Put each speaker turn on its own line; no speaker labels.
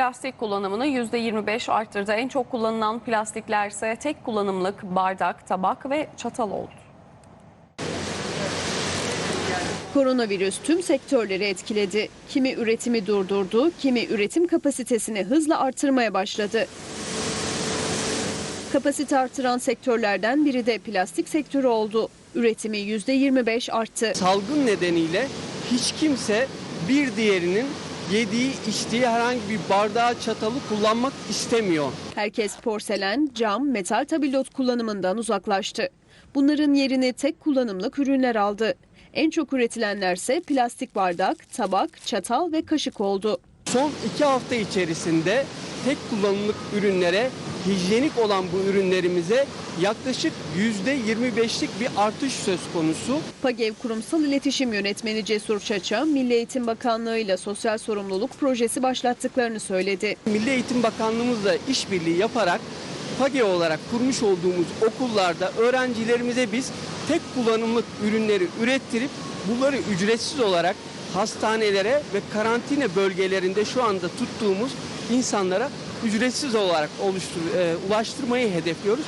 Plastik kullanımını %25 arttırdı. En çok kullanılan plastiklerse tek kullanımlık bardak, tabak ve çatal oldu.
Koronavirüs tüm sektörleri etkiledi. Kimi üretimi durdurdu, kimi üretim kapasitesini hızla artırmaya başladı. Kapasite artıran sektörlerden biri de plastik sektörü oldu. Üretimi %25 arttı.
salgın nedeniyle hiç kimse bir diğerinin yediği, içtiği herhangi bir bardağı, çatalı kullanmak istemiyor.
Herkes porselen, cam, metal tabildot kullanımından uzaklaştı. Bunların yerini tek kullanımlık ürünler aldı. En çok üretilenlerse plastik bardak, tabak, çatal ve kaşık oldu.
Son iki hafta içerisinde tek kullanımlık ürünlere, hijyenik olan bu ürünlerimize yaklaşık %25'lik bir artış söz konusu.
PAGEV Kurumsal İletişim Yönetmeni Cesur Çaça, Milli Eğitim Bakanlığı ile Sosyal Sorumluluk Projesi başlattıklarını söyledi.
Milli Eğitim Bakanlığımızla işbirliği yaparak PAGE olarak kurmuş olduğumuz okullarda öğrencilerimize biz tek kullanımlık ürünleri ürettirip bunları ücretsiz olarak hastanelere ve karantina bölgelerinde şu anda tuttuğumuz insanlara ücretsiz olarak oluştur, e, ulaştırmayı hedefliyoruz.